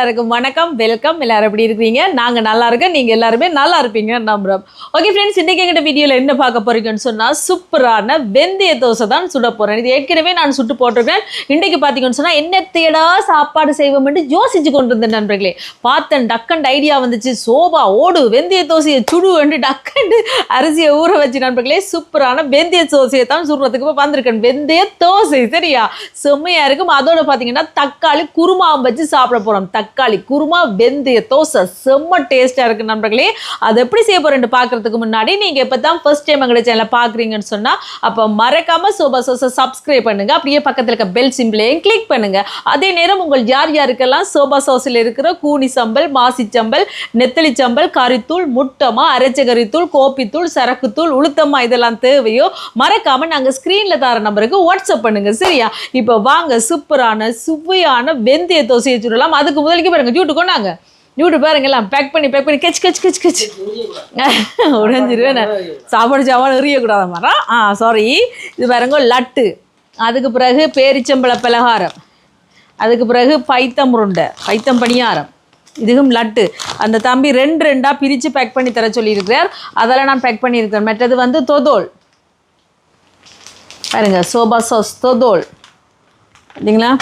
எல்லாருக்கும் வணக்கம் வெல்கம். எல்லாரும் எப்படி இருக்கிறீங்க? நாங்கள் நல்லா இருக்கோம். நீங்கள் எல்லாருமே நல்லா இருப்பீங்க நம்புறோம். ஓகே ஃப்ரெண்ட்ஸ் இன்றைக்கி எங்கிட்ட வீடியோவில் என்ன பார்க்க போறீங்கன்னு சொன்னால் சூப்பரான வெந்தய தோசை தான் சுட போகிறேன் இது ஏற்கனவே நான் சுட்டு போட்டிருக்கேன். இன்றைக்கு பார்த்தீங்கன்னு சொன்னால் என்ன தேடா சாப்பாடு செய்வோம்னு யோசிச்சு கொண்டு இருந்தேன் நண்பர்களே. பார்த்தேன் டக்கண்ட் ஐடியா வந்துச்சு. சோபா ஓடு வெந்தய தோசையை சுடு வந்து டக்கண்டு அரிசியை ஊற வச்சு நண்பர்களே சூப்பரான வெந்தய தோசையை தான் சுடுறதுக்கு இப்போ வந்திருக்கேன். வெந்தய தோசை சரியா? செம்மையாக இருக்கும். அதோட பார்த்தீங்கன்னா தக்காளி குருமாவும் வச்சு சாப்பிட போகிறோம் தக்காளி தக்காளி குருமா வெந்தய தோசை. செம்ம டேஸ்ட்டாக இருக்கு நண்பர்களே. அது எப்படி செய்ய போகிறேன்னு பார்க்கறதுக்கு முன்னாடி நீங்கள் இப்போ தான் ஃபர்ஸ்ட் டைம் எங்களை சேனலை பார்க்குறீங்கன்னு சொன்னால் அப்போ மறக்காம சோபா சோசை சப்ஸ்கிரைப் பண்ணுங்க. அப்படியே பக்கத்தில் இருக்க பெல் சிம்பிளையும் கிளிக் பண்ணுங்க. அதே நேரம் உங்கள் யார் யாருக்கெல்லாம் சோபா சோஸில் இருக்கிற கூனி சம்பல் மாசிச்சம்பல் நெத்தலி சம்பல் கறித்தூள் முட்டமா அரைச்ச கறித்தூள் கோப்பித்தூள் சரக்குத்தூள் உளுத்தம்மா இதெல்லாம் தேவையோ மறக்காம நாங்கள் ஸ்க்ரீனில் தர நம்பருக்கு வாட்ஸ்அப் பண்ணுங்க. சரியா? இப்போ வாங்க சூப்பரான சுவையான வெந்தய தோசையை சுடலாம். அதுக்கு முதலுக்கு பாருங்க ஜூட்டு கொண்டாங்க. ஜூட்டு பாருங்க எல்லாம் பேக் பண்ணி பேக் பண்ணி கெச் கச் கெச் கச். உடஞ்சிருவேன் சாப்பாடு சாப்பாடு எறியக்கூடாத மாதிரி ஆ சாரி இது பாருங்க லட்டு. அதுக்கு பிறகு பேரிச்சம்பழ பலகாரம். அதுக்கு பிறகு பைத்தம் உருண்டை பைத்தம் பணியாரம். இதுவும் லட்டு. அந்த தம்பி ரெண்டு ரெண்டாக பிரித்து பேக் பண்ணி தர சொல்லியிருக்கிறார். அதெல்லாம் நான் பேக் பண்ணியிருக்கிறேன். மற்றது வந்து தொதோல். பாருங்க சோபா சாஸ் தொதோல். இல்லைங்களா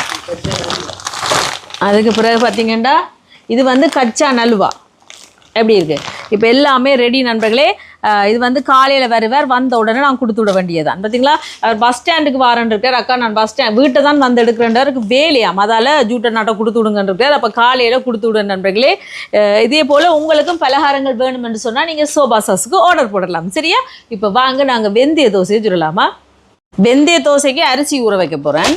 அதுக்கு பிறகு பார்த்தீங்கன்னா இது வந்து கச்சா நல்வா. எப்படி இருக்குது இப்போ எல்லாமே ரெடி நண்பர்களே. இது வந்து காலையில் வருவார் வந்த உடனே நான் கொடுத்து விட வேண்டியதான் பார்த்தீங்களா அவர் பஸ் ஸ்டாண்டுக்கு வாரன் இருக்கார். அக்கா நான் பஸ் ஸ்டாண்ட் வீட்டை தான் வந்து எடுக்கிறேன்றாருக்கு வேலையாம் அதால் ஜூட்டை நாட்டை கொடுத்து விடுங்கன்னு இருக்கார். அப்போ காலையில் கொடுத்து விட நண்பர்களே. இதே போல் உங்களுக்கும் பலகாரங்கள் வேணும்னு சொன்னால் நீங்கள் சோபா சாஸுக்கு ஆர்டர் போடலாம். சரியா? இப்போ வாங்க நாங்கள் வெந்தய தோசையை சொல்லலாமா வெந்தய தோசைக்கு அரிசி ஊற வைக்க போகிறேன்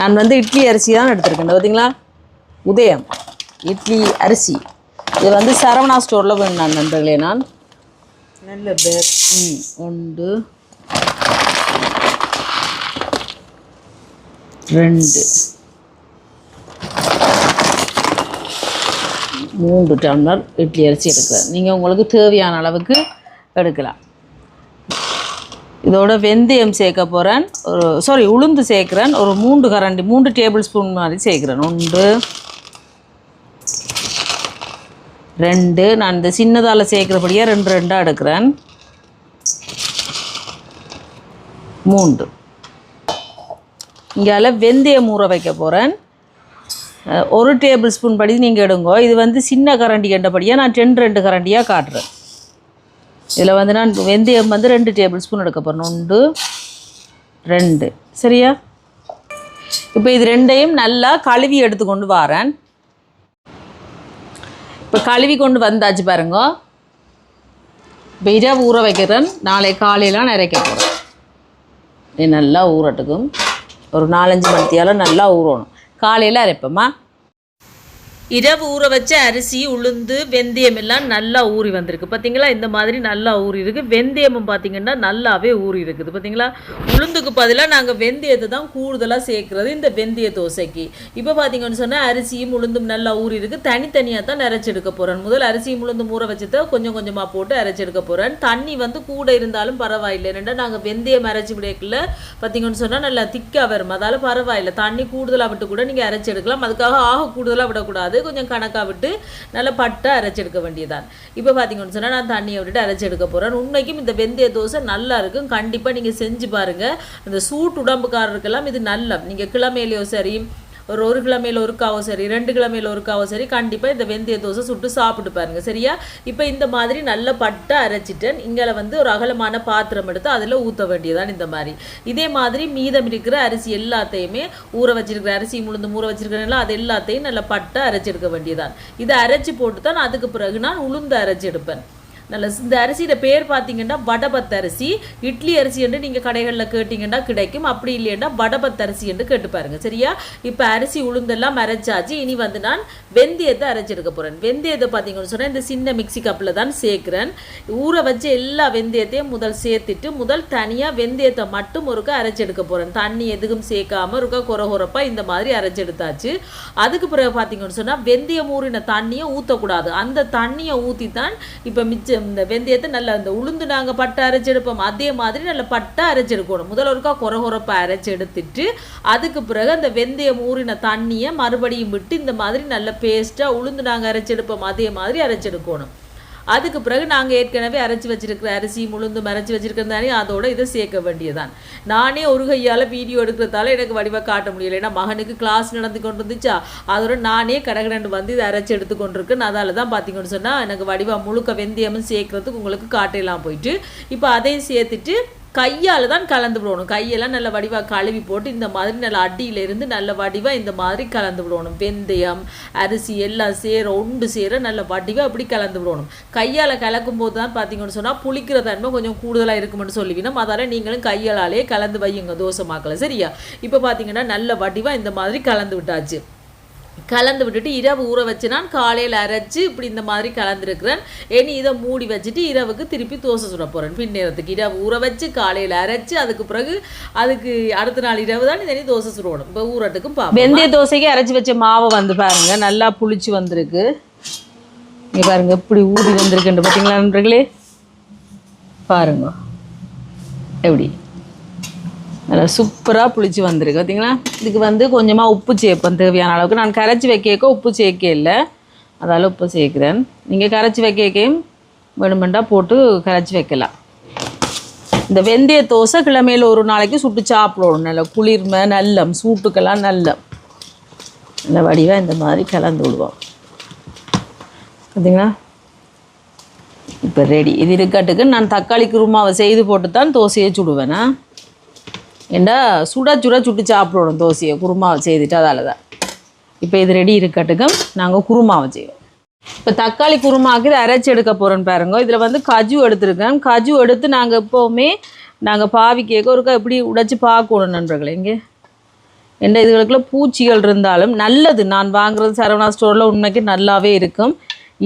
நான் வந்து இட்லி அரிசி தான் எடுத்திருக்கேன். பார்த்தீங்களா உதயம். இட்லி அரிசி. இது வந்து சரவணா ஸ்டோரில் நான் நண்பர்களே நான் நல்ல பேக் ம் ஒன்று ரெண்டு. மூன்று டம்ளர் இட்லி அரிசி எடுக்கிறேன். நீங்கள் உங்களுக்கு தேவையான அளவுக்கு எடுக்கலாம். இதோட வெந்தயம் சேர்க்க போகிறேன் ஒரு சாரி உளுந்து சேர்க்குறேன். ஒரு மூன்று கரண்டி மூன்று டேபிள் ஸ்பூன் மாதிரி சேர்க்குறேன். ஒன்று ரெண்டு. நான் இந்த சின்னதால் சேர்க்குறபடியாக ரெண்டு ரெண்டாக எடுக்கிறேன். மூன்று. இங்கால வெந்தயம் ஊற வைக்க போகிறேன் ஒரு டேபிள் ஸ்பூன் படி நீங்கள் எடுங்கோ. இது வந்து சின்ன கரண்டி என்றபடியாக நான் ரெண்டு ரெண்டு கரண்டியாக காட்டுறேன். இதில் வந்து நான் வெந்தயம் வந்து ரெண்டு டேபிள் ஸ்பூன் எடுக்க போகிறேன் ஒன்று ரெண்டு. சரியா? இப்போ இது ரெண்டையும் நல்லா கழுவி எடுத்து கொண்டு வரேன். இப்போ கழுவி கொண்டு வந்தாச்சு பாருங்க. இப்போ இரவு ஊற வைக்கிறேன். நாளை காலையில் நிறைக்க போகிறேன் இது நல்லா ஊறட்டுக்கும். ஒரு நாலஞ்சு மணித்தியாலும் நல்லா ஊறணும். காலையில் அரைப்போம்மா இரவு ஊற வச்ச அரிசி உளுந்து வெந்தயம் எல்லாம் நல்லா ஊறி வந்திருக்கு. பார்த்தீங்களா இந்த மாதிரி நல்லா ஊறி இருக்குது வெந்தயமும் பார்த்தீங்கன்னா நல்லாவே ஊறி இருக்குது. பார்த்தீங்களா உளுந்துக்கு பதிலாக நாங்கள் வெந்தயத்தை தான் கூடுதலாக சேர்க்குறது இந்த வெந்தய தோசைக்கு. இப்போ பார்த்தீங்கன்னு சொன்னால் அரிசியும் உளுந்தும் நல்லா ஊறி இருக்கு. தனித்தனியாக தான் அரைச்செடுக்க போகிறேன் முதல் அரிசியும் உளுந்தும் ஊற வச்சுட்டு கொஞ்சம் கொஞ்சமாக போட்டு அரைச்செடுக்க போகிறேன் தண்ணி வந்து கூட இருந்தாலும் பரவாயில்லை. ரெண்டா நாங்கள் வெந்தயம் அரைச்சி விடக்கல. பார்த்தீங்கன்னு சொன்னால் நல்லா திக்காக வரும். அதால் பரவாயில்லை. தண்ணி கூடுதலாக விட்டு கூட நீங்கள் அரைச்செடுக்கலாம். அதுக்காக ஆக கூடுதலாக விடக்கூடாது. கொஞ்சம் கணக்காக விட்டு நல்லா பட்டை அரைச்செடுக்க வேண்டியதான் இப்போ பார்த்தீங்கன்னு சொன்னால் நான் தண்ணியை விட்டுட்டு அரைச்செடுக்க போகிறேன் உண்மைக்கும் இந்த வெந்தய தோசை நல்லா இருக்கும். கண்டிப்பாக நீங்கள் செஞ்சு பாருங்கள் இந்த சூட் உடம்புக்காரருக்கெல்லாம் இது நல்ல. நீங்கள் கிழமையிலையோ சரி ஒரு ஒரு கிழமையில் ஒருக்காவோ சரி ரெண்டு கிழமையில் ஒருக்காவோ சரி கண்டிப்பாக இந்த வெந்தய தோசை சுட்டு சாப்பிட்டு பாருங்க சரியா? இப்போ இந்த மாதிரி நல்ல பட்டை அரைச்சிட்டேன். இங்கே வந்து ஒரு அகலமான பாத்திரம் எடுத்து அதில் ஊற்ற வேண்டியதான் இந்த மாதிரி. இதே மாதிரி மீதம் இருக்கிற அரிசி எல்லாத்தையுமே ஊற வச்சிருக்கிற அரிசி முழுந்து ஊற வச்சிருக்கிறனால அது எல்லாத்தையும் நல்ல பட்டை அரைச்செடுக்க வேண்டியதான் இதை அரைச்சி போட்டு தான் அதுக்கு பிறகு நான் உளுந்து அரைச்சி எடுப்பேன். நல்ல இந்த அரிசியோட பேர் பார்த்தீங்கன்னா வடபத்தரிசி இட்லி அரிசி என்று நீங்கள் கடைகளில் கேட்டிங்கன்னா கிடைக்கும். அப்படி இல்லைன்னா வடபத் அரிசி என்று கேட்டு பாருங்க. சரியா? இப்போ அரிசி உளுந்தெல்லாம் அரைச்சாச்சு. இனி வந்து நான் வெந்தயத்தை அரைச்செடுக்க போகிறேன் வெந்தயத்தை பார்த்தீங்கன்னு சொன்னால் இந்த சின்ன மிக்ஸி கப்பில் தான் சேர்க்குறேன். ஊற வச்சு எல்லா வெந்தயத்தையும் முதல் சேர்த்துட்டு முதல் தனியாக வெந்தயத்தை மட்டும் ஒருக்கா அரைச்செடுக்க போகிறேன் தண்ணி எதுவும் சேர்க்காம ஒருக்கா குறை குறைப்பாக இந்த மாதிரி அரைச்செடுத்தாச்சு. அதுக்கு பிறகு பார்த்தீங்கன்னு சொன்னால் வெந்தயம் ஊறின தண்ணியை ஊற்றக்கூடாது அந்த தண்ணியை ஊற்றி தான் இப்போ மிச்ச இந்த வெந்தயத்தை நல்லா இந்த உளுந்து நாங்கள் பட்டை அரைச்சி எடுப்போம். அதே மாதிரி நல்லா பட்டை அரைச்சி எடுக்கணும். முதல்ல ஒருக்கா குறை அரைச்சி எடுத்துட்டு அதுக்கு பிறகு அந்த வெந்தயம் ஊறின தண்ணியை மறுபடியும் விட்டு இந்த மாதிரி நல்ல பேஸ்ட்டாக உளுந்து நாங்கள் அரைச்சி எடுப்போம். அதே மாதிரி அரைச்சி எடுக்கணும். அதுக்கு பிறகு நாங்கள் ஏற்கனவே அரைச்சி வச்சிருக்கிற அரிசி முழுந்து அரைச்சி வச்சிருக்கிறது அதோட இதை சேர்க்க வேண்டியதான் நானே ஒரு கையால் வீடியோ எடுக்கிறதால எனக்கு வடிவாக காட்ட முடியல. ஏன்னா மகனுக்கு கிளாஸ் நடந்து கொண்டு இருந்துச்சா அதோட நானே கடகடண்டு வந்து இதை அரைச்சி எடுத்து கொண்டிருக்கேன். அதால் தான் பார்த்தீங்கன்னு சொன்னால் எனக்கு வடிவா முழுக்க வெந்தயமும் சேர்க்கறதுக்கு உங்களுக்கு காட்டையெல்லாம் போயிட்டு இப்போ அதையும் சேர்த்துட்டு கையால் தான் கலந்து விடணும். கையெல்லாம் நல்ல வடிவாக கழுவி போட்டு இந்த மாதிரி நல்ல அடியிலிருந்து நல்ல வடிவாக இந்த மாதிரி கலந்து விடணும். வெந்தயம் அரிசி எல்லாம் சேர உண்டு சேர நல்ல வடிவாக அப்படி கலந்து விடணும். கையால் கலக்கும் போது தான் பார்த்தீங்கன்னு சொன்னால் புளிக்கிற தன்மை கொஞ்சம் கூடுதலாக இருக்கும்னு சொல்லிக்கணும் அதால் நீங்களும் கையாலே கலந்து வையுங்க தோசை மாக்கலை. சரியா? இப்போ பார்த்தீங்கன்னா நல்ல வடிவாக இந்த மாதிரி கலந்து விட்டாச்சு. கலந்து விட்டுட்டு இரவு ஊற வச்சு நான் காலையில் அரைச்சி இப்படி இந்த மாதிரி கலந்துருக்கிறேன். இனி இதை மூடி வச்சுட்டு இரவுக்கு திருப்பி தோசை சுட போகிறேன் பின்னேரத்துக்கு இரவு ஊற வச்சு காலையில் அரைச்சி அதுக்கு பிறகு அதுக்கு அடுத்த நாள் இரவு தான் இனி தோசை சுடணும். இப்போ ஊறட்டுக்கும் பார்ப்போம் வெந்தய தோசைக்கு அரைச்சி வச்ச மாவை வந்து பாருங்க நல்லா புளிச்சு வந்திருக்கு. இங்கே பாருங்க எப்படி ஊறி வந்திருக்குன்னு பார்த்தீங்களா நண்பர்களே? பாருங்க. எப்படி? நல்லா சூப்பராக புளிச்சு வந்திருக்கு. பார்த்தீங்களா இதுக்கு வந்து கொஞ்சமாக உப்பு சேர்ப்பேன் தேவையான அளவுக்கு. நான் கரைச்சி வைக்க உப்பு சேர்க்க இல்லை. அதால் உப்பு சேர்க்குறேன். நீங்கள் கரைச்சி வைக்கையும் வேணுமெண்டா போட்டு கரைச்சி வைக்கலாம். இந்த வெந்தய தோசை கிழமையில் ஒரு நாளைக்கு சுட்டு சாப்பிடணும். நல்ல குளிர்மை நல்லம் சூட்டுக்கெல்லாம் நல்லம். நல்ல வடிவாக இந்த மாதிரி கலந்து விடுவோம். பார்த்தீங்களா இப்போ ரெடி இது இருக்கட்டுக்கு நான் தக்காளி குருமாவை செய்து போட்டு தான் தோசையை சுடுவேனா? ஏண்டா சுட சுட சுட்டு சாப்பிடணும் தோசையை. குருமாவை செய்துட்டு அதால் தான் இப்போ இது ரெடி இருக்கட்டுக்கும் நாங்கள் குருமாவை செய்வோம். இப்போ தக்காளி குருமாவுக்கு இதை அரைச்சி எடுக்க போகிறோன்னு பாருங்க. இதில் வந்து கஜு எடுத்திருக்கேன். கஜு எடுத்து நாங்கள் எப்போவுமே நாங்கள் பாவி கேட்க ஒருக்கா எப்படி உடைச்சி பார்க்கணும் நண்பர்களே இங்கே. எந்த இதுகளுக்குள்ள பூச்சிகள் இருந்தாலும் நல்லது. நான் வாங்குறது சரவணா ஸ்டோரில் உண்மைக்கு நல்லாவே இருக்கும்.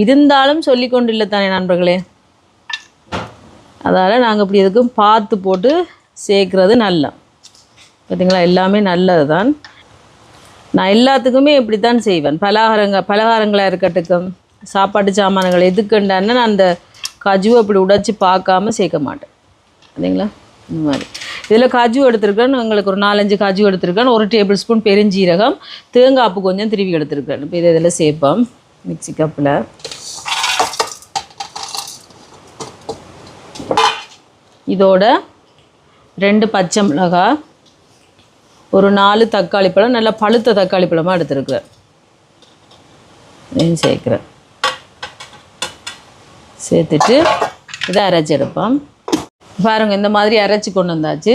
இருந்தாலும் சொல்லி கொண்டு இல்லை தானே நண்பர்களே. அதால் நாங்கள் இப்படி எதுக்கும் பார்த்து போட்டு சேர்க்குறது நல்ல பார்த்தீங்களா எல்லாமே நல்லது தான் நான் எல்லாத்துக்குமே இப்படி தான் செய்வேன். பலகாரங்க பலகாரங்களாக இருக்கட்டுக்கும் சாப்பாட்டு சாமான்கள் எதுக்குண்டான்னு நான் அந்த கஜுவை அப்படி உடைச்சி பார்க்காம சேர்க்க மாட்டேன். சரிங்களா இந்த மாதிரி. இதில் காஜு எடுத்திருக்கேன். உங்களுக்கு ஒரு நாலஞ்சு காஜு எடுத்திருக்கேன். ஒரு டேபிள் ஸ்பூன் பெருஞ்சீரகம் தேங்காய்ப்பு கொஞ்சம் திருவி எடுத்திருக்கேன். இப்போ இதை இதில் சேர்ப்போம். மிக்ஸி கப்பில். இதோட ரெண்டு பச்சை மிளகாய் ஒரு நாலு தக்காளி பழம் நல்லா பழுத்த தக்காளி பழமாக எடுத்துருக்குறேன். சேர்க்குறேன். சேர்த்துட்டு இதை அரைச்சி எடுப்போம். பாருங்க இந்த மாதிரி அரைச்சி கொண்டு வந்தாச்சு.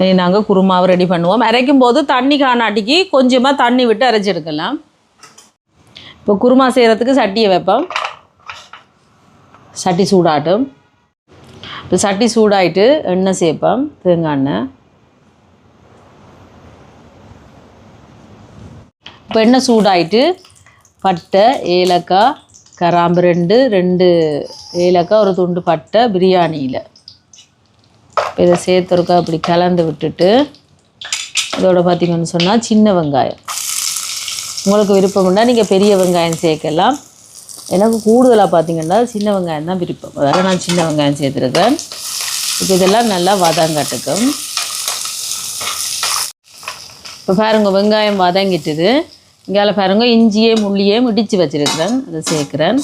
இனி நாங்கள் குருமாவை ரெடி பண்ணுவோம். அரைக்கும் போது தண்ணி காணாட்டிக்கு கொஞ்சமாக தண்ணி விட்டு அரைச்சி எடுக்கலாம். இப்போ குருமா செய்கிறதுக்கு சட்டியை வைப்போம். சட்டி சூடாட்டும். இப்போ சட்டி சூடாயிட்டு எண்ணெய் சேர்ப்போம். தேங்காய் எண்ணெய். இப்போ எண்ணெய் சூடாயிட்டு பட்டை ஏலக்காய் கராம்பு ரெண்டு ரெண்டு ஏலக்காய் ஒரு துண்டு பட்டை பிரியாணியில். இப்போ இதை சேர்த்துருக்கா அப்படி கலந்து விட்டுட்டு இதோட பார்த்தீங்கன்னு சொன்னால் சின்ன வெங்காயம். உங்களுக்கு விருப்பம் நீங்கள் பெரிய வெங்காயம் சேர்க்கலாம். எனக்கு கூடுதலாக பார்த்தீங்கன்னா சின்ன வெங்காயம் தான் விருப்பம். அதாவது நான் சின்ன வெங்காயம் சேர்த்துருக்கேன். இப்போ இதெல்லாம் நல்லா வதங்கட்டுக்கும் இப்போ பாருங்கள் வெங்காயம் வதங்கிட்டுது. இங்கே பாருங்க இஞ்சியே முள்ளியே இடித்து வச்சுருக்கிறேன். அதை சேர்க்குறேன்.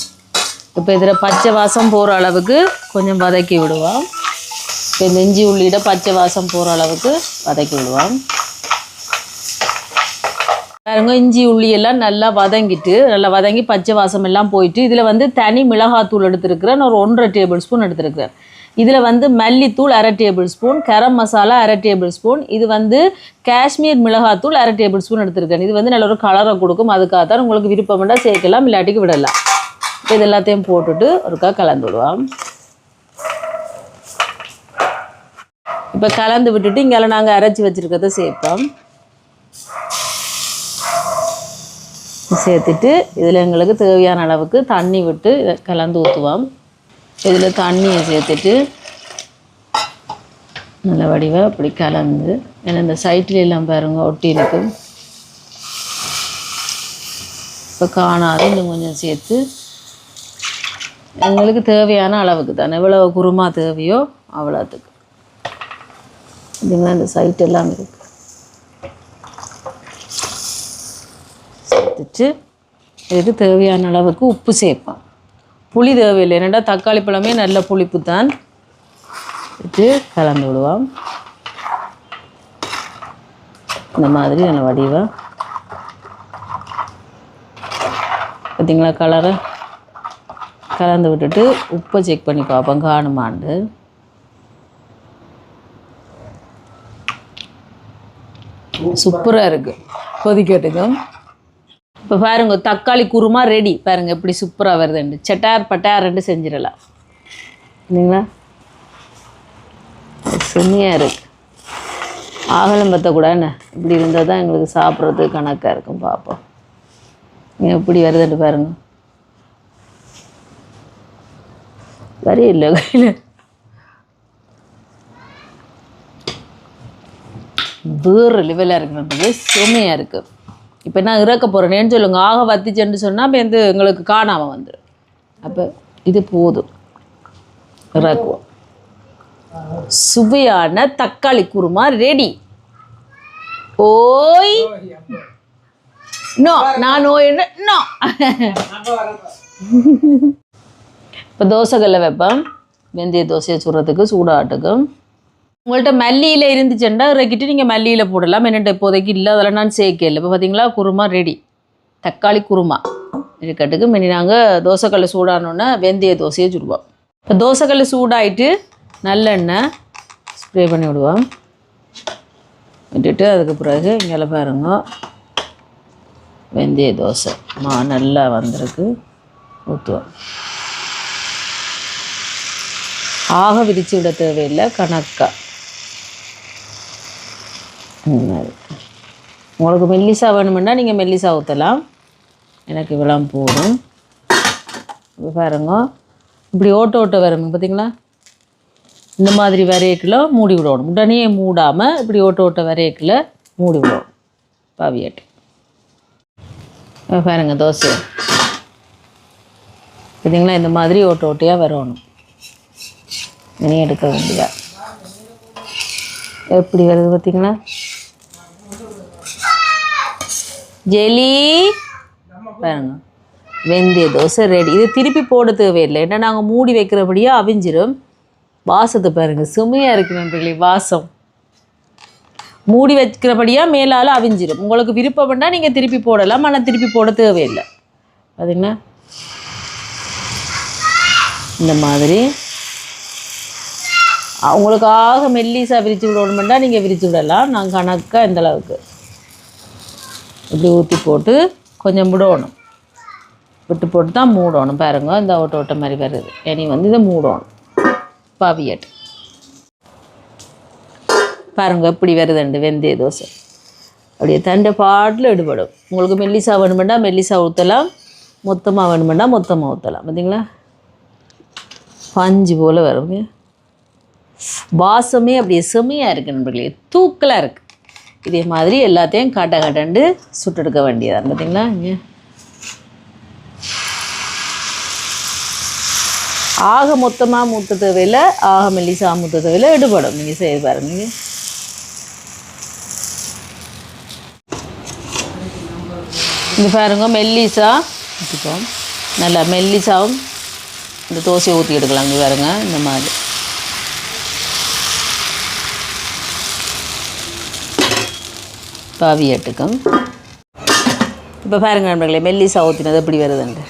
இப்போ இதில் பச்சை வாசம் போகிற அளவுக்கு கொஞ்சம் வதக்கி விடுவோம். இப்போ இந்த இஞ்சி உள்ளிட பச்சை வாசம் போகிற அளவுக்கு வதக்கி விடுவோம். பாருங்க இஞ்சி உள்ளியெல்லாம் நல்லா வதங்கிட்டு நல்லா வதங்கி பச்சை வாசம் எல்லாம் போயிட்டு இதில் வந்து தனி மிளகாத்தூள் எடுத்துருக்கிறேன். ஒரு ஒன்றரை டேபிள் ஸ்பூன் எடுத்துருக்கிறேன். இதில் வந்து மல்லித்தூள் அரை டேபிள் ஸ்பூன் கரம் மசாலா அரை டேபிள் ஸ்பூன் இது வந்து காஷ்மீர் மிளகாத்தூள் அரை டேபிள் ஸ்பூன் எடுத்துருக்கேன். இது வந்து நல்ல ஒரு கலரை கொடுக்கும். அதுக்காக தான் உங்களுக்கு விருப்பம்னா சேர்க்கலாம் இல்லாட்டிக்கு விடலாம். இது எல்லாத்தையும் போட்டுட்டு ஒருக்கா கலந்து விடுவோம். இப்போ கலந்து விட்டுட்டு இங்கே நாங்கள் அரைச்சி வச்சுருக்கிறத சேர்ப்போம். சேர்த்துட்டு இதில் எங்களுக்கு தேவையான அளவுக்கு தண்ணி விட்டு கலந்து ஊற்றுவோம் இதில் தண்ணியை சேர்த்துட்டு நல்ல வடிவாக அப்படி கலந்து ஏன்னா இந்த சைட்டில் எல்லாம் பாருங்க ஒட்டி இருக்கு. இப்போ காணாது இன்னும் கொஞ்சம் சேர்த்து எங்களுக்கு தேவையான அளவுக்கு தானே எவ்வளோ குருமா தேவையோ அவ்வளோத்துக்கு. இதுங்களா இந்த சைட் எல்லாம் இருக்கு. சேர்த்துட்டு இதுக்கு தேவையான அளவுக்கு உப்பு சேர்ப்பேன் புளி தேவையில்லை. ஏன்னா தக்காளி பழமே நல்ல புளிப்பு தான் வச்சு கலந்து விடுவோம். இந்த மாதிரி நல்ல வடிவம் பார்த்தீங்களா கலரை? கலந்து விட்டுட்டு உப்பை செக் பண்ணி பார்ப்போம். காணுமாண்டு சூப்பராக இருக்குது கொதிக்கட்டுக்கும். இப்போ பாருங்க தக்காளி குருமா ரெடி பாருங்க எப்படி சூப்பராக வருதுண்டு செட்டார் பட்டார்ண்டு செஞ்சிடலாம். இல்லைங்களா? செம்மையாக இருக்கு. ஆகலம் பற்ற இப்படி இருந்தால் தான் எங்களுக்கு சாப்பிட்றது கணக்காக இருக்கும் பார்ப்போம் நீங்கள் எப்படி வருதுன்னு பாருங்க. வரி இல்லை கையில் வேறு லெவலாக இருக்குன்றது செம்மையாக இருக்குது இப்போ நான் இறக்க போகிறேனேன்னு சொல்லுங்க. ஆக வத்திச்சேன்னு சொன்னால் அப்போ வந்து எங்களுக்கு காணாமல் வந்துடும் அப்போ இது போதும். இறக்குவோம். சுவையான தக்காளி குருமா ரெடி ஓய். நோ நான் என்ன நோ. இப்போ தோசைக்கல்ல வைப்பேன் வெந்தய தோசையை சுடுறதுக்கு சூடாட்டுக்கும் உங்கள்கிட்ட மல்லியில் இருந்துச்சுன்னா இறக்கிட்டு நீங்கள் மல்லியில் போடலாம். என்னட்ட இப்போதைக்கு இல்லை அதெல்லாம் நான் சேர்க்கல. இப்போ பார்த்தீங்களா குருமா ரெடி தக்காளி குருமா. இருக்கட்டுக்கு மினி நாங்கள் தோசைக்கல் சூடானோன்னா வெந்தய தோசையை சுடுவோம். இப்போ தோசைக்கல் சூடாயிட்டு நல்லெண்ணெய் ஸ்ப்ரே பண்ணி விடுவோம். விட்டுட்டு அதுக்கு பிறகு இங்கே பாருங்க. வெந்தய தோசை. மா நல்லா வந்திருக்கு. ஊற்றுவோம் ஆக விரிச்சு விட தேவையில்லை. கணக்காக உங்களுக்கு மெல்லிசா வேணுமெண்டா நீங்கள் மெல்லிசா ஊற்றலாம் எனக்கு இவ்வளோ போதும். இப்போ பாருங்க. இப்படி ஓட்ட ஓட்ட வரும் பார்த்தீங்களா இந்த மாதிரி வரையக்கில் மூடி விடணும். உடனே மூடாமல் இப்படி ஓட்ட ஓட்ட வரையக்கில் மூடி விடணும். பாவியாட்டு. இப்போ பாருங்க தோசை. பார்த்தீங்களா இந்த மாதிரி ஓட்ட ஓட்டையாக வரணும். இனி எடுக்க வேண்டியதா. எப்படி வருது பார்த்தீங்களா ஜெலி. பாருங்க. வெந்தய தோசை ரெடி இது திருப்பி போட தேவையில்லை. ஏன்னா நாங்கள் மூடி வைக்கிறபடியே அவிஞ்சிரும். வாசத்தை பாருங்கள் சுமையாக இருக்கு நண்பர்களே வாசம். மூடி வைக்கிறபடியாக மேலால் அவிஞ்சிரும். உங்களுக்கு விருப்பம் பண்ணால் நீங்கள் திருப்பி போடலாம். ஆனால் திருப்பி போட தேவையில்லை. பார்த்தீங்கன்னா இந்த மாதிரி. அவங்களுக்காக மெல்லிசாக விரித்து விடணுமெண்டா நீங்கள் விரித்து விடலாம். நான் கணக்காக இந்த அளவுக்கு. இப்படி ஊற்றி போட்டு கொஞ்சம் விடணும் விட்டு போட்டு தான் மூடணும். பாருங்க இந்த ஓட்ட ஓட்ட மாதிரி வருது. இனி வந்து இதை மூடணும். பவியட்டு பாருங்க இப்படி வருதுண்டு வெந்தய தோசை. அப்படியே தண்டை பாட்டில் எடுபடும். உங்களுக்கு மெல்லிசா வேணுமெண்டா மெல்லிசா ஊற்றலாம் மொத்தமாக வேணுமெண்டா மொத்தமாக ஊற்றலாம் பார்த்தீங்களா பஞ்சு போல் வருங்க. வாசமே அப்படியே செமையாக இருக்குது நண்பர்களே. தூக்கலாக இருக்குது இதே மாதிரி எல்லாத்தையும் காட்ட காட்டண்டு சுட்டெடுக்க வேண்டியதான் பார்த்தீங்களா இங்கே. ஆக மொத்தமாக மூத்த தேவையில் ஆக மெல்லிசா மூத்த தேவையில் எடுபடும். நீங்கள் செய்து பாருங்க. நீங்க. இங்கே பாருங்க மெல்லிசா ஊற்றிப்போம் நல்லா மெல்லிசாவும் இந்த தோசையை ஊற்றி எடுக்கலாம். இங்கே பாருங்க இந்த மாதிரி. பாவியட்டுக்கும் இப்போ பாருங்க நண்பர்களே மெல்லிசா ஊற்றினது எப்படி வருதுன்ட்டு.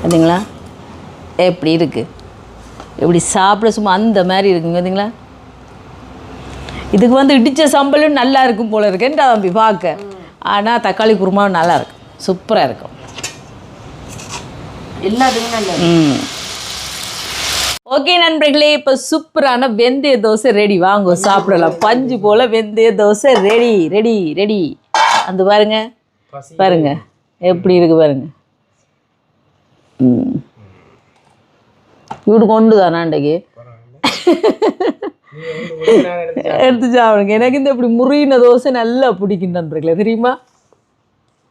பார்த்தீங்களா எப்படி இருக்குது எப்படி சாப்பிட சும்மா அந்த மாதிரி இருக்குங்க பார்த்தீங்களா இதுக்கு வந்து இடித்த சம்பளும் நல்லா இருக்கும் போல இருக்குன்னு தம்பி பார்க்க ஆனால் தக்காளி குருமாவும் நல்லா இருக்கும் சூப்பராக இருக்கும். எல்லாத்துக்கும் நல்ல ம். ஓகே நண்பர்களே இப்போ சூப்பரான வெந்தய தோசை ரெடி வாங்க சாப்பிடலாம். பஞ்சு போல வெந்தய தோசை ரெடி ரெடி ரெடி அந்த பாருங்க. பாருங்க. எப்படி இருக்கு பாருங்க. வீடு கொண்டு தானா அன்றைக்கு? எடுத்து சாப்பிடுங்க. எனக்கு இந்த இப்படி முறியின தோசை நல்லா பிடிக்கும் நண்பர்களே. தெரியுமா?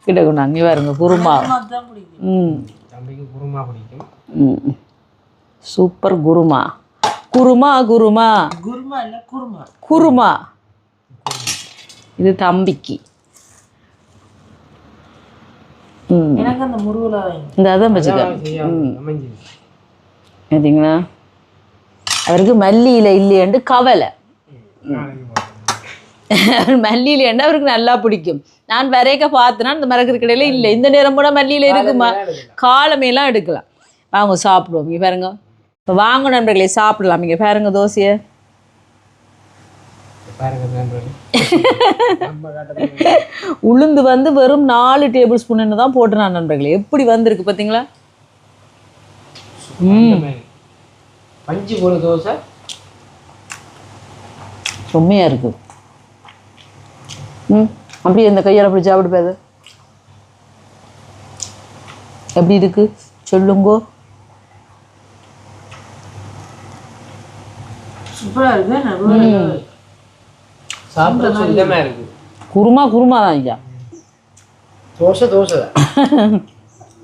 கிட்ட கொண்டாங்க பாருங்க குருமா. ம். குருமா பிடிக்கும். ம். சூப்பர் குருமா குருமா குருமா குருமா இல்லை குருமா குருமா இது தம்பிக்கு. ம். எனக்கு அந்த முருகலா வாங்கி இந்த அதான் பார்த்தீங்களா அவருக்கு மல்லி இலை இல்லையண்டு கவலை. மல்லி இலையண்டு அவருக்கு நல்லா பிடிக்கும். நான் வரைக்க பார்த்தேன்னா இந்த மரக்கறி கடையில் இல்லை. இந்த நேரம் கூட மல்லியில் இருக்குமா? காலமையெல்லாம் எடுக்கலாம். வாங்க சாப்பிடுவோம். பாருங்க. வாங்க நண்பர்களே சாப்பிடலாம். இங்கே பாருங்க தோசையை. உளுந்து வந்து வெறும் நாலு டேபிள் ஸ்பூன் தான் போட்டு நான் நண்பர்களே. எப்படி வந்திருக்கு பார்த்தீங்களா. பஞ்சு போல தோசை. செம்மையாக இருக்கு. ம். அப்படியே இந்த கையால் அப்படி சாப்பிட்டு பாரு. எப்படி இருக்கு? சொல்லுங்கோ. சூப்பராக இருக்கு நல்லா சாப்பிட சுத்தமாக இருக்கு. குருமா குருமா தான் ஐயா. தோசை தோசை தான்.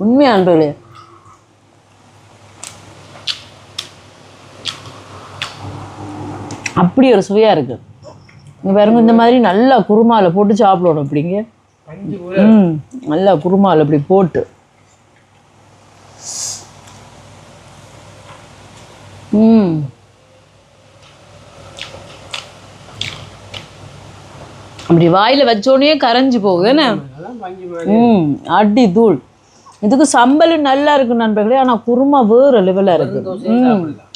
உண்மையா நண்பர்களே அப்படி ஒரு சுவையாக இருக்கு. இங்க பாருங்க இந்த மாதிரி நல்லா குருமாவில் போட்டு சாப்பிடணும் அப்படிங்க. ம் நல்லா குருமாவில் இப்படி போட்டு. ம். அப்படி வாயில் வச்சோடனே கரைஞ்சு போகுது என்ன? அதான் பஞ்சு மாதிரி ம் அடி தூள். இதுக்கு சம்பல் நல்லா இருக்கு நண்பர்களே ஆனால் குருமா வேறு லெவலில் இருக்கு. சாப்பிடலாம்.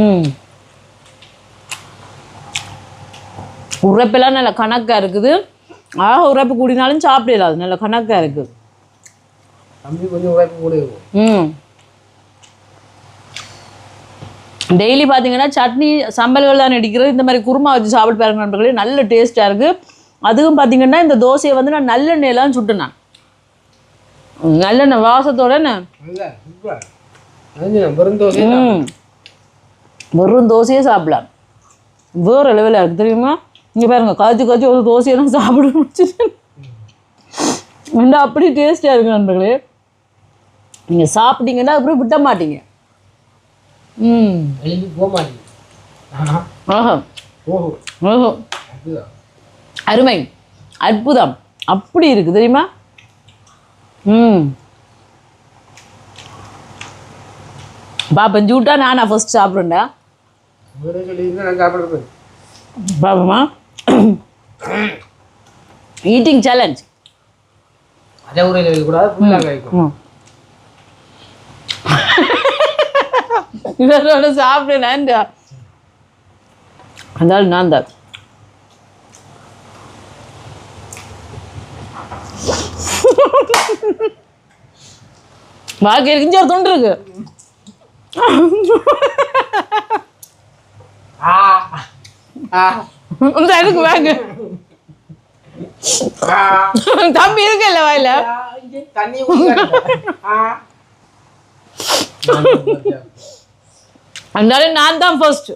ம். உரைப்பெல்லாம் நல்ல கணக்காக இருக்குது. ஆக உரைப்பு கூடினாலும் சாப்பிடலாம் அது நல்ல கணக்காக இருக்குது ம். டெய்லி பார்த்தீங்கன்னா சட்னி சம்பல்கள் தான் அடிக்கிறது இந்த மாதிரி குருமா வச்சு சாப்பிட்டு பாருங்க நண்பர்களே நல்ல டேஸ்ட்டாக இருக்குது அதுவும் பார்த்தீங்கன்னா இந்த தோசையை வந்து நான் நல்லெண்ணெயெல்லாம் சுட்டு நான். ம், நல்லெண்ணெய் வாசத்தோட வெறும் தோசையே சாப்பிடலாம் வேறு லெவலில் இருக்குது தெரியுமா? இங்கே பாருங்க காய்ச்சி காய்ச்சி ஒரு தோசையெல்லாம் சாப்பிட முடிச்சுட்டு ரெண்டு அப்படி டேஸ்டியாக இருக்கு நண்பர்களே? நீங்கள் சாப்பிட்டீங்கன்னா அப்புறம் விட்ட மாட்டீங்க. எழுதி போக மாட்டேங்குது அருமை அற்புதம் அப்படி இருக்கு தெரியுமா ம் பாப்பன் ஜூட்டா நானா ஃபர்ஸ்ட் சாப்பிட்றேன் பாப்பமா ஈட்டிங் சேலஞ்ச் அதே உரையில் வைக்கக்கூடாது ஃபுல்லாக வைக்கும் ம் இவரோட சாப்பிடுறேன்டா அதனால நான் தான் பாக்கி இருக்கு இங்க ஒரு துண்டு இருக்கு. ஆ. ஆ. இந்த இருக்கு வாங்க. தம்பி இருக்குல்ல வாயில? தண்ணி ஊத்துறாங்க. ஆ நான் தான் பார்த்தேன். அதனால நான் தான் ஃபர்ஸ்ட்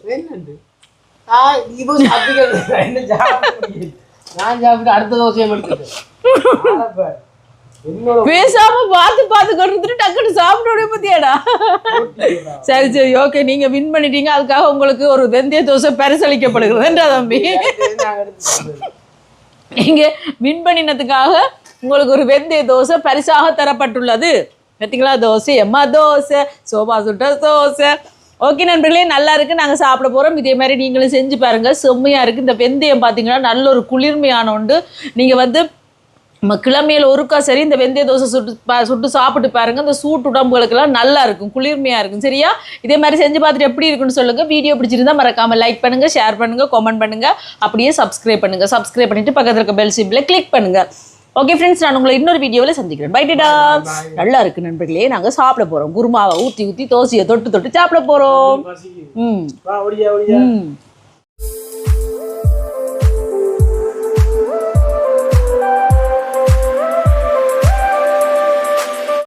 சாப்பிட. நான் சாப்பிட்டு அடுத்த தோசையை எடுத்துட்டேன். பேசாம பார்த்து பார்த்து கொடுத்துட்டு டக்குனு சாப்பிட்டோட பத்தியாடா? சரி சரி ஓகே நீங்க வின் பண்ணிட்டீங்க. அதுக்காக உங்களுக்கு ஒரு வெந்தய தோசை பரிசளிக்கப்படுகிறதுன்றா தம்பி. நீங்க வின் பண்ணினதுக்காக உங்களுக்கு ஒரு வெந்தய தோசை பரிசாக தரப்பட்டுள்ளது. பார்த்தீங்களா தோசை எம்மா தோசை சோபா சுட்ட தோசை ஓகே நண்பர்களே நல்லா இருக்குது நாங்கள் சாப்பிட போகிறோம் இதே மாதிரி நீங்களும் செஞ்சு பாருங்கள் செம்மையாக இருக்குது இந்த வெந்தயம் பார்த்தீங்கன்னா நல்ல ஒரு குளிர்மையான உண்டு. நீங்கள் வந்து நம்ம கிழமையில் ஒருக்கா சரி இந்த வெந்தய தோசை சுட்டு பா சுட்டு சாப்பிட்டு பாருங்கள் இந்த சூட்டு உடம்புகளுக்கெல்லாம் நல்லா இருக்கும். குளிர்மையாக இருக்கும். சரியா? இதே மாதிரி செஞ்சு பார்த்துட்டு எப்படி இருக்குன்னு சொல்லுங்கள் வீடியோ பிடிச்சிருந்தா மறக்காமல் லைக் பண்ணுங்கள் ஷேர் பண்ணுங்கள் கமெண்ட் பண்ணுங்க. அப்படியே சப்ஸ்கிரைப் பண்ணுங்கள் சப்ஸ்கிரைப் பண்ணிவிட்டு பக்கத்தில் இருக்க பெல் சிம்பிளை கிளிக் பண்ணுங்கள் ஓகே ஃப்ரெண்ட்ஸ் நான் உங்களை இன்னொரு வீடியோவில் சந்திக்கிறேன். பை டா நல்லா இருக்கு நண்பர்களே. நாங்கள் சாப்பிட போறோம். குருமாவை ஊற்றி ஊற்றி தோசையை தொட்டு தொட்டு சாப்பிட போறோம். பசிக்குது. ம். ம்.